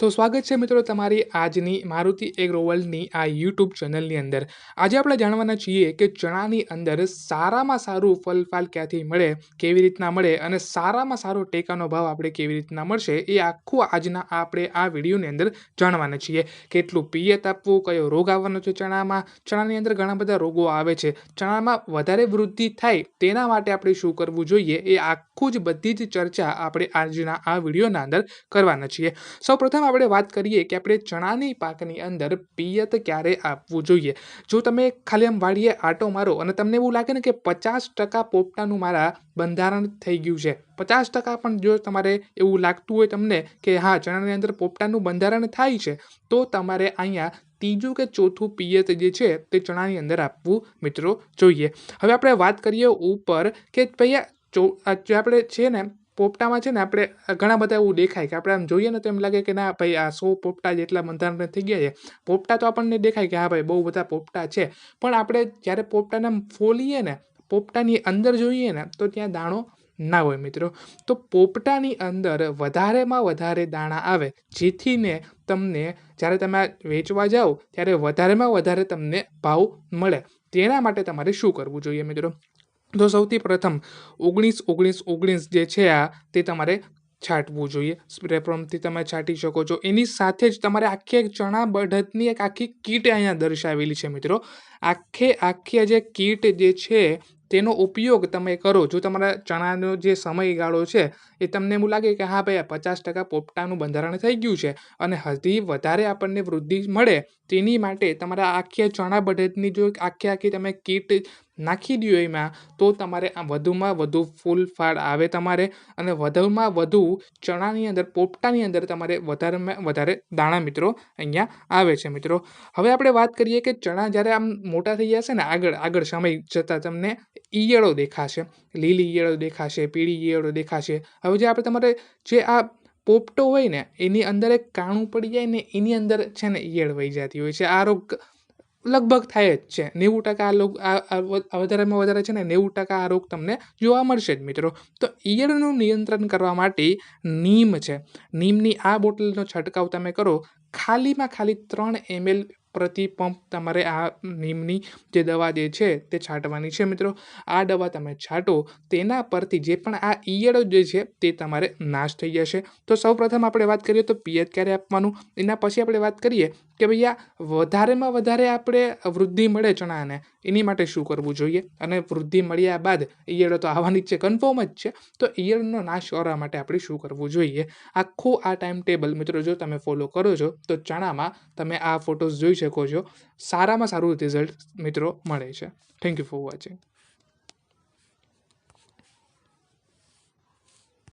તો સ્વાગત છે મિત્રો તમારી આજની મારુતિ એગ્રો વર્લ્ડની આ યુટ્યુબ ચેનલની અંદર. આજે આપણે જાણવાના છીએ કે ચણાની અંદર સારામાં સારું ફલફાલ ક્યાંથી મળે, કેવી રીતના મળે અને સારામાં સારો ટેકાનો ભાવ આપણે કેવી રીતના મળશે એ આખું આજના આપણે આ વિડીયોની અંદર જાણવાના છીએ. કેટલું પિયત આપવું, કયો રોગ આવવાનો છે ચણામાં, ચણાની અંદર ઘણા બધા રોગો આવે છે. ચણામાં વધારે વૃદ્ધિ થાય તેના માટે આપણે શું કરવું જોઈએ એ આખું જ બધી જ ચર્ચા આપણે આજના આ વિડીયોના અંદર કરવાના છીએ. સૌપ્રથમ આપણે વાત કરીએ કે આપણે ચણાની પાકની અંદર પિયત ક્યારે આપવું જોઈએ? જો તમે ખાલી આમ વાડીએ આટો મારો અને તમને એવું લાગે ને કે પચાસ ટકા પોપટાનું મારા બંધારણ થઈ ગયું છે, પચાસ ટકા પણ જો તમારે એવું લાગતું હોય તમને કે હા, ચણાની અંદર પોપટાનું બંધારણ થાય છે, તો તમારે અહીંયા ત્રીજું કે ચોથું પિયત જે છે તે ચણાની અંદર આપવું મિત્રો જોઈએ. હવે આપણે વાત કરીએ ઉપર કે ભાઈ આપણે છે ને પોપટામાં છે ને આપણે ઘણા બધા એવું દેખાય કે આપણે આમ જોઈએ ને તો એમ લાગે કે ના ભાઈ આ સો પોપટા જેટલા બંધારણ થઈ ગયા છે. પોપટા તો આપણને દેખાય કે હા ભાઈ બહુ બધા પોપટા છે. પણ આપણે જ્યારે પોપટાને આમ ફોલીએ ને, પોપટાની અંદર જોઈએ ને, તો ત્યાં દાણો ના હોય મિત્રો. તો પોપટાની અંદર વધારેમાં વધારે દાણા આવે, જેથી ને તમને જ્યારે તમે વેચવા જાઓ, ત્યારે વધારેમાં વધારે તમને ભાવ મળે. તેના માટે તમારે શું કરવું જોઈએ મિત્રો? તો સૌથી પ્રથમ ઓગણીસ ઓગણીસ ઓગણીસ જે છે આ, તે તમારે છાંટવું જોઈએ. સ્પ્રે પંપથી તમે છાંટી શકો છો. એની સાથે જ તમારે આખી એક ચણા બઢતની એક આખી કીટ અહીંયા દર્શાવેલી છે મિત્રો. આખે, આખી જે કીટ જે છે, તેનો ઉપયોગ તમે કરો. જો તમારા ચણાનો જે સમયગાળો છે, એ તમને એવું લાગે કે હા ભાઈ પચાસ ટકા પોપટાનું બંધારણ થઈ ગયું છે અને હજી વધારે આપણને વૃદ્ધિ મળે, તેની માટે તમારા આખી ચણા બઢતની જો આખી આખી તમે કીટ નાખી દો એમાં. તો તમારે આ વધુમાં વધુ ફૂલ ફાળ આવે તમારે અને વધુમાં વધુ ચણાની અંદર, પોપટાની અંદર તમારે વધારેમાં વધારે દાણા મિત્રો અહીંયા આવે છે મિત્રો. હવે આપણે વાત કરીએ કે ચણા જ્યારે આમ મોટા થઈ જશે ને, આગળ આગળ સમય જતાં તમને ઈયળો દેખાશે, લીલી ઈયળો દેખાશે, પીળી ઈયળો દેખાશે. હવે જે આપણે તમારે જે આ પોપટો હોય ને, એની અંદર એક કાણું પડી જાય ને, એની અંદર છે ને ઈયળ વહી જતી હોય છે. આ રોગ લગભગ થાય જ છે. નેવું ટકા આ વધારેમાં વધારે છે ને નેવું ટકા આ રોગ તમને જોવા મળશે જ મિત્રો. તો ઈયળનું નિયંત્રણ કરવા માટે નીમ છે. નીમની આ બોટલનો છંટકાવ તમે કરો. ખાલીમાં ખાલી ત્રણ એમએલ પ્રતિ પંપ તમારે આ નીમની જે દવા જે છે તે છાંટવાની છે મિત્રો. આ દવા તમે છાંટો, તેના પરથી જે પણ આ ઈયળો જે છે તે તમારે નાશ થઈ જશે. તો સૌપ્રથમ આપણે વાત કરીએ તો પિયત ક્યારે આપવાનું? એના પછી આપણે વાત કરીએ કે ભૈયા વધારેમાં વધારે આપણે વૃદ્ધિ મળે ચણાને. એની માટે શું કરવું જોઈએ? અને વૃદ્ધિ મળ્યા બાદ ઈયળો તો આવવાની જ છે કન્ફર્મ જ છે. તો ઈયળનો નાશ કરવા માટે આપણે શું કરવું જોઈએ? આખું આ ટાઈમ ટેબલ મિત્રો જો તમે ફોલો કરો છો, તો ચણામાં તમે આ ફોટોઝ જોઈ શકો છો. સારામાં સારું રિઝલ્ટ મિત્રો મળે છે. Thank you for watching